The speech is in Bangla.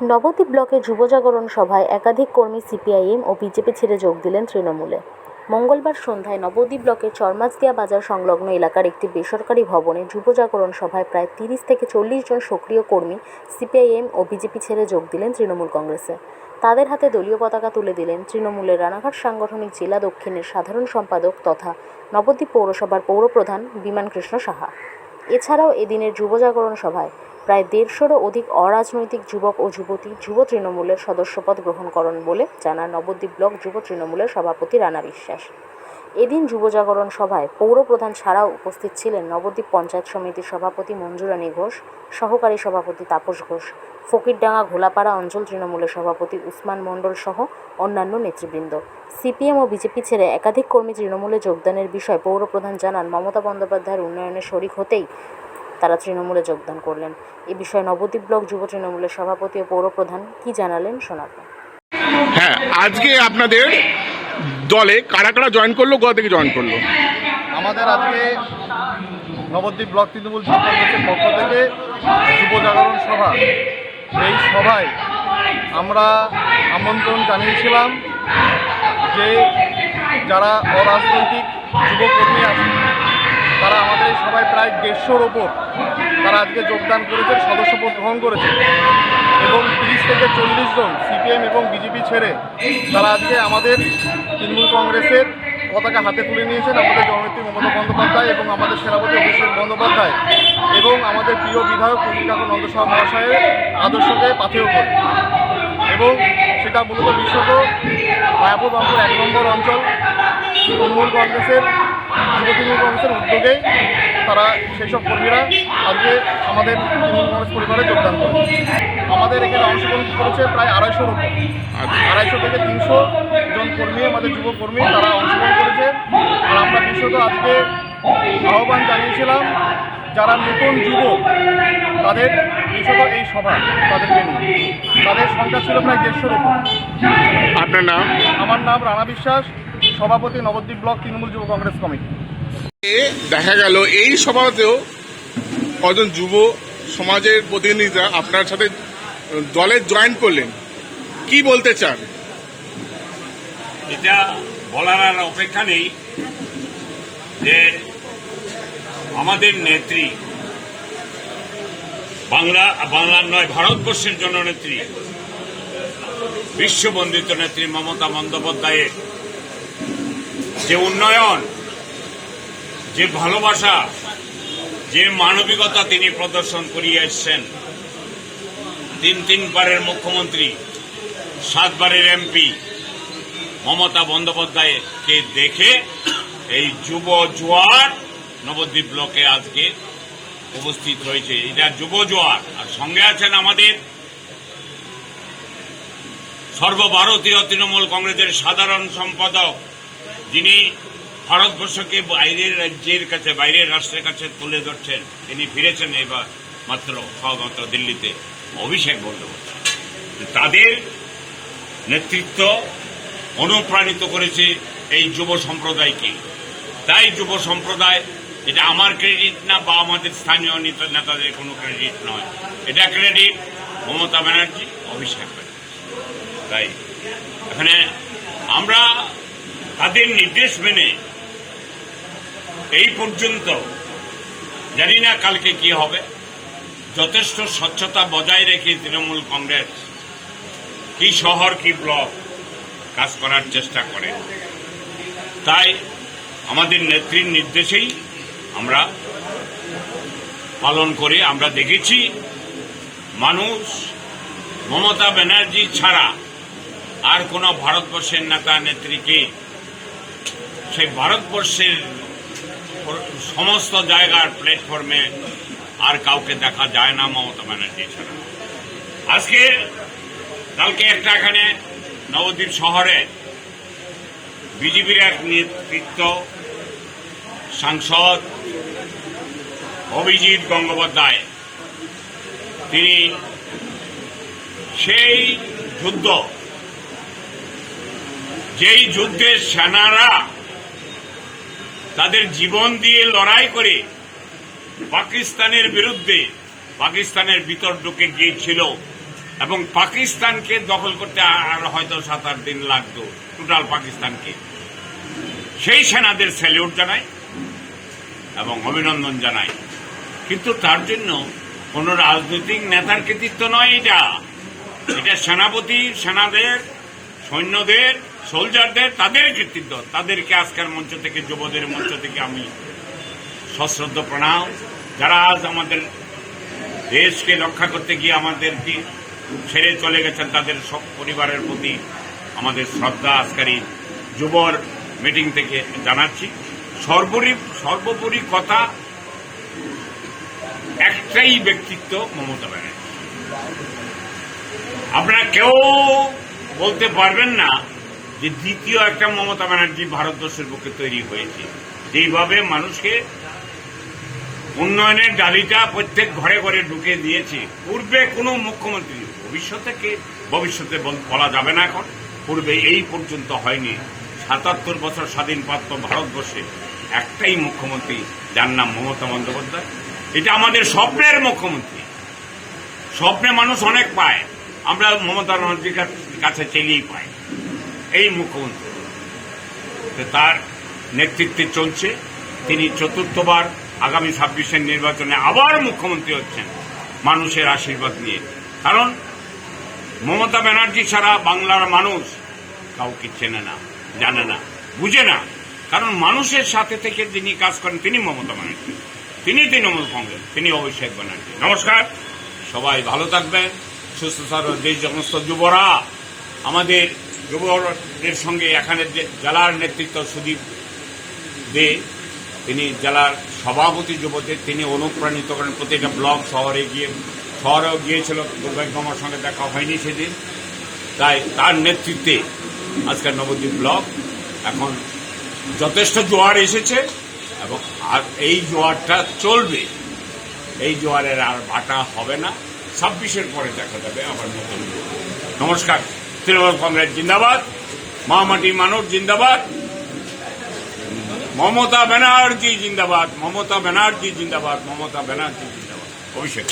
নবদ্বীপ ব্লকে যুব জাগরণ সভায় একাধিক কর্মী সিপিআইএম ও বিজেপি ছেড়ে যোগ দিলেন তৃণমূলে। মঙ্গলবার সন্ধ্যায় নবদ্বীপ ব্লকের চরমাজদিয়া বাজার সংলগ্ন এলাকার একটি বেসরকারি ভবনে যুব জাগরণ সভায় প্রায় তিরিশ থেকে চল্লিশ জন সক্রিয় কর্মী সিপিআইএম ও বিজেপি ছেড়ে যোগ দিলেন তৃণমূল কংগ্রেসে। তাদের হাতে দলীয় পতাকা তুলে দিলেন তৃণমূলের রানাঘাট সাংগঠনিক জেলা দক্ষিণের সাধারণ সম্পাদক তথা নবদ্বীপ পৌরসভার পৌরপ্রধান বিমান কৃষ্ণ সাহা। এছাড়াও এদিনের যুব জাগরণ সভায় প্রায় দেড়শোরও অধিক অরাজনৈতিক যুবক ও যুবতী যুব তৃণমূলের সদস্যপদ গ্রহণ করেন বলে জানান নবদ্বীপ ব্লক যুব তৃণমূলের সভাপতি রানা বিশ্বাস। এদিন যুব জাগরণ সভায় পৌরপ্রধান ছাড়াও উপস্থিত ছিলেন নবদ্বীপ পঞ্চায়েত সমিতির সভাপতি মঞ্জুরানী ঘোষ, সহকারী সভাপতি তাপস ঘোষ, ফকিরডাঙ্গা ঘোলাপাড়া অঞ্চল তৃণমূলের সভাপতি উসমান মণ্ডল সহ অন্যান্য নেতৃবৃন্দ। সিপিএম ও বিজেপি ছেড়ে একাধিক কর্মী তৃণমূলে যোগদানের বিষয়ে পৌরপ্রধান জানান, মমতা বন্দ্যোপাধ্যায়ের উন্নয়নে শরিক হতেই তারা তৃণমূলে যোগদান করলেন। এ বিষয়ে নবদ্বীপ ব্লক যুব তৃণমূলের সভাপতি ও পৌরপ্রধান কি জানালেন শোনাব। হ্যাঁ আজকে আপনাদের দলে কারা কারা জয়েন করল কোথা থেকে জয়েন করল? আমাদের আজকে নবদ্বীপ ব্লক তৃণমূল কংগ্রেসের পক্ষ থেকে যুব জাগরণ সভা। এই সভায় আমরা আমন্ত্রণ জানিয়েছিলাম যে যারা অরাজনৈতিক যুবকর্মী আছে তারা আমাদের এই সভায় প্রায় দেড়শোর ওপর তারা আজকে যোগদান করেছে সদস্যপদ গ্রহণ করেছে এবং তিরিশ থেকে চল্লিশ জন সিপিএম এবং বিজেপি ছেড়ে তারা আজকে আমাদের তৃণমূল কংগ্রেসের পতাকা হাতে তুলে নিয়েছেন আমাদের জননেত্রী মমতা বন্দ্যোপাধ্যায় এবং আমাদের সেনাপতি অভিষেক বন্দ্যোপাধ্যায় এবং আমাদের প্রিয় বিধায়ক কবিকাকু নন্দসহ মহাশয়ের আদর্শকে পাথেয় করে। এবং সেটা মূলত বিশ্বত মায়াপুর বাঙ্কুর এক নম্বর অঞ্চল তৃণমূল কংগ্রেসের যুব তৃণমূল কংগ্রেসের উদ্যোগে তারা সেই সব কর্মীরা আজকে আমাদের তৃণমূল কংগ্রেস পরিবারে যোগদান করে আমাদের এখানে অংশগ্রহণ করেছে প্রায় আড়াইশোর উপর আড়াইশো থেকে তিনশো জন কর্মী আমাদের যুব কর্মী তারা অংশগ্রহণ করেছে। আর আমরা বিশেষত আজকে আহ্বান জানিয়েছিলাম যারা নতুন যুবক তাদের বিশেষত এই সভা তাদেরকে নিয়ে। তাদের সংখ্যা ছিল প্রায় দেড়শোর উপর আপনার নাম? আমার নাম রানা বিশ্বাস সভাপতি নবদ্বীপ ব্লক তৃণমূল যুব কংগ্রেস কমিটি। দেখা গেল, এই সভাতেও কজন যুব সমাজের প্রতিনিধিরা আপনার সাথে দলে জয়েন করলেন। কি বলতে চান? এটা বলার আর অপেক্ষা নেই যে আমাদের নেত্রী, বাংলা, বাংলার নয়, ভারতবর্ষের জননেত্রী, বিশ্ববন্দিত নেত্রী মমতা বন্দ্যোপাধ্যায়ের যে উন্নয়ন যে ভালোবাসা, যে মানবিকতা তিনি প্রদর্শন করিয়ে এসছেন। তিন তিনবারের মুখ্যমন্ত্রী, সাতবারের এমপি মমতা বন্দ্যোপাধ্যায়কে দেখে এই যুব জোয়ার নবদ্বীপ ব্লকে আজকে উপস্থিত হয়েছে। এটা যুব জোয়ার। আর সঙ্গে আছেন আমাদের সর্বভারতীয় তৃণমূল কংগ্রেসের সাধারণ সম্পাদক যিনি ভারতবর্ষকে বাইরের রাজ্যের কাছে, বাইরের রাষ্ট্রের কাছে তুলে ধরছেন। তিনি ফিরেছেন এবার মাত্র মাত্র দিল্লিতে। অভিষেক বন্দ্যোপাধ্যায়। তাদের নেতৃত্ব অনুপ্রাণিত করেছে এই যুব সম্প্রদায়কে। তাই যুব সম্প্রদায়, এটা আমার ক্রেডিট না বা আমাদের স্থানীয় নেতা- নেতাদের কোনো ক্রেডিট নয়। এটা ক্রেডিট মমতা ব্যানার্জি, অভিষেক তাই এখানে আমরা তাদের নির্দেশ মেনে এই পর্যন্ত জানি না কালকে কি হবে। যথেষ্ট স্বচ্ছতা বজায় রেখে তৃণমূল কংগ্রেস কি শহর, কি ব্লক কাজ করার চেষ্টা করে। তাই আমাদের নেত্রীর নির্দেশেই আমরা পালন করে আমরা দেখেছি, মানুষ মমতা ব্যানার্জি ছাড়া আর কোন ভারতবর্ষের নেতা, নেত্রীকে সেই ভারতবর্ষের সমস্ত জায়গার প্ল্যাটফর্মে আর কাউকে দেখা যায় না, মমতা ব্যানার্জি ছাড়া। আজকে কালকে একটা এখানে নবদ্বীপ শহরে বিজেপির এক নেতৃত্ব সাংসদ অভিজিৎ গঙ্গোপাধ্যায়, তিনি সেই যুদ্ধ, যেই যুদ্ধে সেনারা তাদের জীবন দিয়ে লড়াই করে পাকিস্তানের বিরুদ্ধে পাকিস্তানের ভিতর ঢুকে গিয়েছিল এবং পাকিস্তানকে দখল করতে আর হয়তো সাত আট দিন লাগতো টোটাল পাকিস্তানকে। সেই সেনাদের স্যালিউট জানাই এবং অভিনন্দন জানাই কিন্তু তার জন্য কোন রাজনৈতিক নেতার কৃতিত্ব নয় এটা। এটা সেনাপতি, সেনাদের, সৈন্যদের সোলজারদের তাদের কৃতিত্ব, তাদেরকে আজকের মঞ্চ থেকে, যুবদের মঞ্চ থেকে আমি সশ্রদ্ধ প্রণাম। যারা আজ আমাদের দেশকে রক্ষা করতে গিয়ে আমাদেরকে ছেড়ে চলে গেছেন, তাদের সব পরিবারের প্রতি আমাদের শ্রদ্ধা আজকারী যুবর মিটিং থেকে জানাচ্ছি। সর্বোপরি সর্বোপরি কথা একটাই ব্যক্তিত্ব মমতা ব্যানার্জি। আপনারা কেউ বলতে পারবেন না যে দ্বিতীয় একটা মমতা ব্যানার্জি ভারতবর্ষের পক্ষে তৈরি হয়েছে। যেইভাবে মানুষকে উন্নয়নের ডালিটা প্রত্যেক ঘরে ঘরে ঢুকে দিয়েছে, পূর্বে কোনো মুখ্যমন্ত্রী ভবিষ্যতে কে? ভবিষ্যতে বলা যাবে না এখন। পূর্বে এই পর্যন্ত হয়নি। সাতাত্তর বছর স্বাধীন প্রাপ্ত ভারতবর্ষে একটাই মুখ্যমন্ত্রী, যার নাম মমতা বন্দ্যোপাধ্যায়। এটা আমাদের স্বপ্নের মুখ্যমন্ত্রী। স্বপ্নে মানুষ অনেক পায়। আমরা মমতা ব্যানার্জির কাছে চেলেই পাই। এই মুখ্যমন্ত্রী তার নেতৃত্বে চলছে। তিনি চতুর্থবার আগামী ছাব্বিশের নির্বাচনে আবার মুখ্যমন্ত্রী হচ্ছেন মানুষের আশীর্বাদ নিয়ে। কারণ মমতা ব্যানার্জি ছাড়া বাংলার মানুষ কাউকে চেনে না, জানে না, বুঝে না। কারণ মানুষের সাথে থেকে যিনি কাজ করেন, তিনি মমতা ব্যানার্জি। তিনি তৃণমূল কংগ্রেস, তিনি অভিষেক ব্যানার্জি। নমস্কার। সবাই ভালো থাকবেন, সুস্থ থাকবেন যে সমস্ত যুবরা। আমাদের যুবদের সঙ্গে এখানে জেলার নেতৃত্ব সুদীপ দে, তিনি জেলার সভাপতি যুবদের তিনি অনুপ্রাণিত করেন। প্রতিটা ব্লক শহরে গিয়ে, শহরেও গিয়েছিল দুর্ভাগ্য আমার সঙ্গে দেখা হয়নি সেদিন। তাই তার নেতৃত্বে আজকের নবদ্বীপ ব্লক এখন যথেষ্ট জোয়ার এসেছে এবং আর এই জোয়ারটা চলবে। এই জোয়ারের আর ভাটা হবে না। ছাব্বিশের পরে দেখা যাবে আবার নতুন নমস্কার। তৃণমূল কংগ্রেস জিন্দাবাদ মহামাটি মানব জিন্দাবাদ, মমতা ব্যানার্জি জিন্দাবাদ, মমতা ব্যানার্জি জিন্দাবাদ, মমতা ব্যানার্জি জিন্দাবাদ। অভিষেক।